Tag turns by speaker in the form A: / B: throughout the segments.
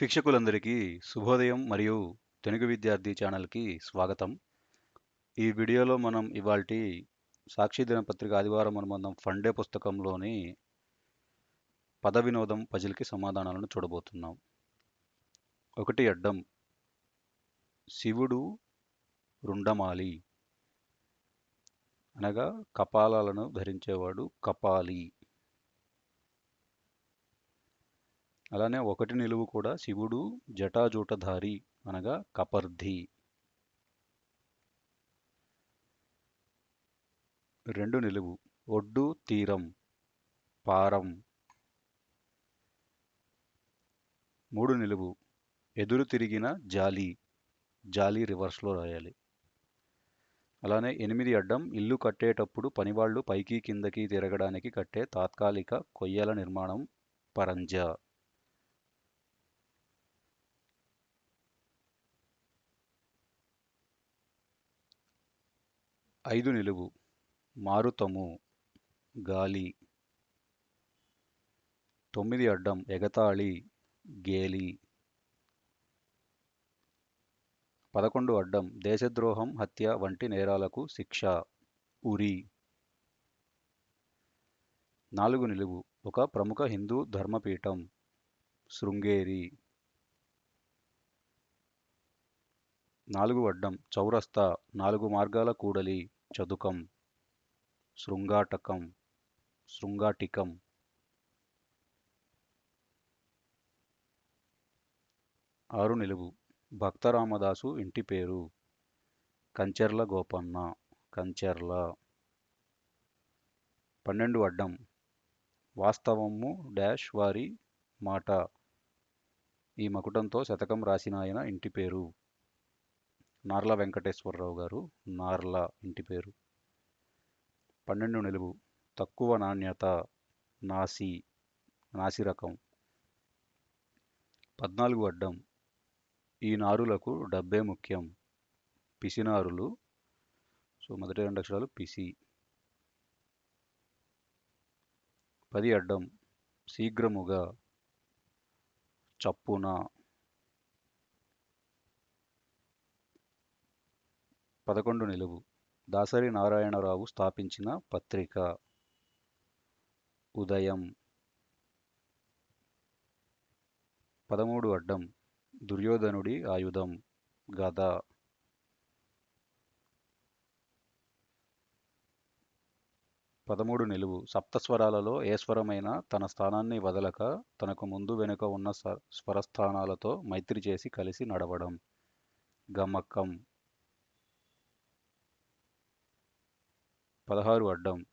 A: శిక్షకులందరికీ శుభోదయం మరియు తెలుగు విద్యార్థి ఛానల్కి స్వాగతం. ఈ వీడియోలో మనం ఇవాల్టి సాక్షి దినపత్రిక ఆదివారం అనుబంధం ఫండే పుస్తకంలోని పద వినోదం పజిల్కి సమాధానాలను చూడబోతున్నాం. ఒకటి అడ్డం శివుడు రుండమాలి. అనగా కపాలాలను ధరించేవాడు కపాలి. అలానే ఒకటి నిలువు కూడా శివుడు జటాజూటధారి అనగా కపర్ధి. రెండు నిలువు ఒడ్డు తీరం పారం. మూడు నిలువు ఎదురు తిరిగిన జాలి జాలి రివర్స్లో రాయాలి. అలానే ఎనిమిది అడ్డం ఇల్లు కట్టేటప్పుడు పనివాళ్ళు పైకి కిందకి తిరగడానికి కట్టే తాత్కాలిక కొయ్యల నిర్మాణం పరంజా. ఐదు నిలువు మారుతము గాలి తొమ్మిది అడ్డం ఎగతాళి గేలి పదకొండు అడ్డం దేశద్రోహం హత్య వంటి నేరాలకు శిక్ష ఉరి. నాలుగు నిలువు ఒక ప్రముఖ హిందూ ధర్మపీఠం శృంగేరి. నాలుగు అడ్డం చౌరస్తా నాలుగు మార్గాల కూడలి చదుకం శృంగాటకం శృంగాటికం. ఆరు నిలువు భక్తరామదాసు ఇంటి పేరు కంచెర్ల గోపన్న కంచెర్ల. పన్నెండు అడ్డం వాస్తవము డాష్ వారి మాట. ఈ మకుటంతో శతకం రాసిన ఆయన ఇంటి పేరు. నార్ల వెంకటేశ్వరరావు గారు నార్ల ఇంటి పేరు. పన్నెండు నిలువు తక్కువ నాణ్యత నాసి నాసి రకం. పద్నాలుగు అడ్డం ఈ నారులకు డబ్బే ముఖ్యం. పిసినారులు సో మొదటి రెండు అక్షరాలు పిసి. పది అడ్డం శీఘ్రముగా చప్పున పదకొండు నిలువు. దాసరి నారాయణరావు స్థాపించిన పత్రిక. ఉదయం. పదమూడు అడ్డం. దుర్యోధనుడి ఆయుధం. గద. పదమూడు నిలువు. సప్తస్వరాలలో ఏ స్వరమైన తన స్థానాన్ని వదలక తనకు ముందు వెనుక ఉన్న స్వరస్థానాలతో మైత్రి చేసి కలిసి నడవడం. గమకం. పదహారు అడ్డం.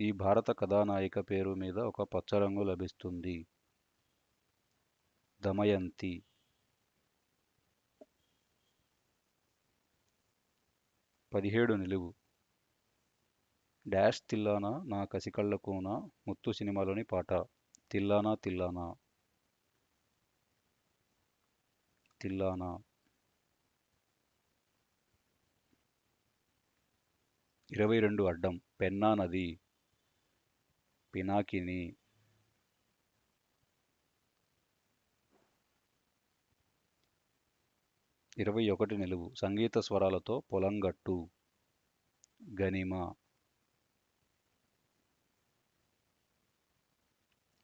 A: ఈ భారత కథానాయిక పేరు మీద ఒక పచ్చరంగు లభిస్తుంది. దమయంతి. పదిహేడు నిలువు. డాష్ తిల్లానా నా కసికళ్ళకూన ముత్తు సినిమాలోని పాట. తిల్లానా తిల్లానా. తిల్లానా. ఇరవై రెండు అడ్డం పెన్నా నది పినాకిని ఇరవై ఒకటి నిలువు సంగీత స్వరాలతో పొలంగట్టు గనిమ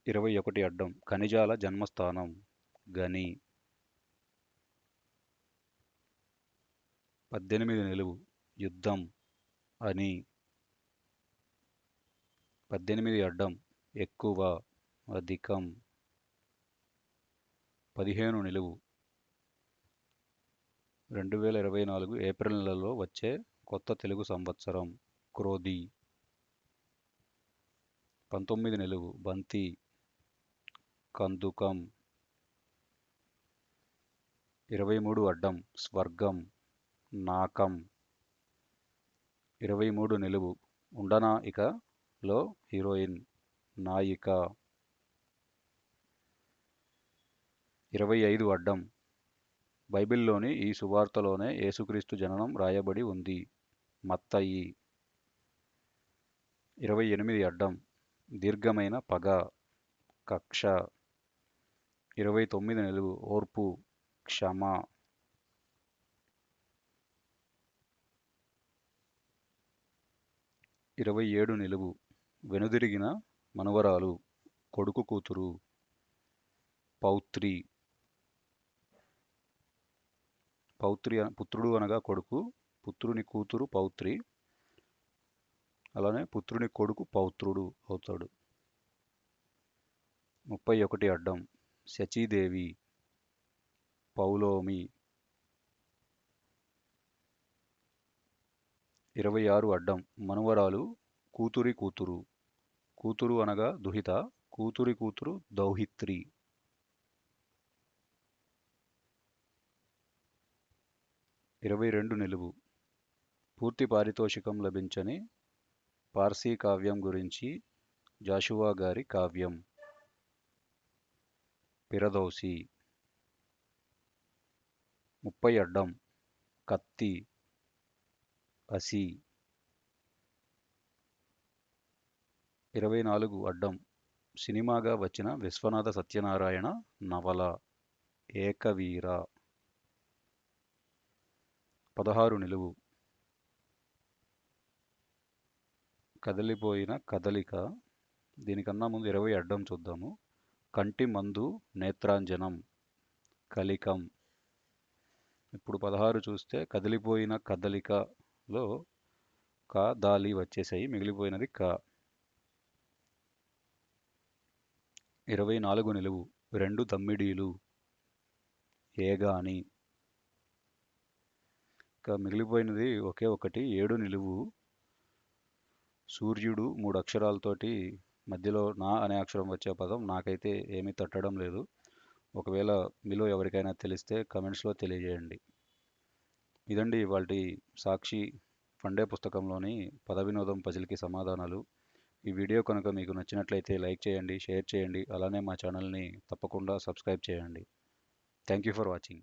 A: ఇరవై ఒకటి అడ్డం ఖనిజాల జన్మస్థానం గని పద్దెనిమిది నిలువు యుద్ధం అని పద్దెనిమిది అడ్డం ఎక్కువ అధికం పదిహేను నిలువు. రెండు వేల ఇరవై నాలుగు ఏప్రిల్ నెలలో వచ్చే కొత్త తెలుగు సంవత్సరం క్రోధి. పంతొమ్మిది నిలువు బంతి కందుకం. ఇరవై మూడు అడ్డం స్వర్గం నాకం. ఇరవై మూడు నిలువు. ఉండనా ఇకలో హీరోయిన్ నాయిక. ఇరవై ఐదు అడ్డం. బైబిల్లోని ఈ సువార్తలోనే యేసుక్రీస్తు జననం రాయబడి ఉంది. మత్తయి. ఇరవై ఎనిమిది అడ్డం. దీర్ఘమైన పగ. కక్ష. ఇరవై తొమ్మిది నిలువు. ఓర్పు. క్షమ. ఇరవై ఏడు నిలువు. వెనుదిరిగిన మనవరాలు కొడుకు కూతురు పౌత్రి. పౌత్రి అన- పుత్రుడు అనగా కొడుకు పుత్రుని కూతురు పౌత్రి. అలానే పుత్రుని కొడుకు పౌత్రుడు అవుతాడు. ముప్పై ఒకటి అడ్డం. శచీదేవి పౌలోమి. ఇరవై ఆరు అడ్డం మనువరాలు కూతురి కూతురు. కూతురు అనగా దుహిత కూతురి కూతురు దౌహిత్రి. ఇరవై రెండు నిలువు. పూర్తి పారితోషికం లభించని పార్సీ కావ్యం గురించి జాషువా గారి కావ్యం. పిరదౌసి. ముప్పై అడ్డం. కత్తి. అసి ఇరవై నాలుగు అడ్డం. సినిమాగా వచ్చిన విశ్వనాథ సత్యనారాయణ నవల ఏకవీర. పదహారు నిలువు. కదిలిపోయిన కదలిక. దీనికన్నా ముందు ఇరవై అడ్డం చూద్దాము. కంటి మందు నేత్రాంజనం. కలికం ఇప్పుడు పదహారు చూస్తే కదిలిపోయిన లో క దాలి వచ్చేసాయి. మిగిలిపోయినది క. ఇరవై నాలుగు నిలువు. రెండు తమ్మిడీలు. ఏగాని ఇంకా మిగిలిపోయినది ఒకే ఒకటి. ఏడు నిలువు. సూర్యుడు మూడు అక్షరాలతోటి మధ్యలో నా అనే అక్షరం వచ్చే పదం నాకైతే ఏమీ తట్టడం లేదు. ఒకవేళ మీలో ఎవరికైనా తెలిస్తే కమెంట్స్లో తెలియజేయండి. ఇదండి ఇవాళ సాక్షి ఫండే పుస్తకంలోని పద వినోదం పజిల్కి సమాధానాలు. ఈ వీడియో కనుక మీకు నచ్చినట్లయితే లైక్ చేయండి షేర్ చేయండి అలానే మా ఛానల్ని తప్పకుండా సబ్స్క్రైబ్ చేయండి. Thank you for watching.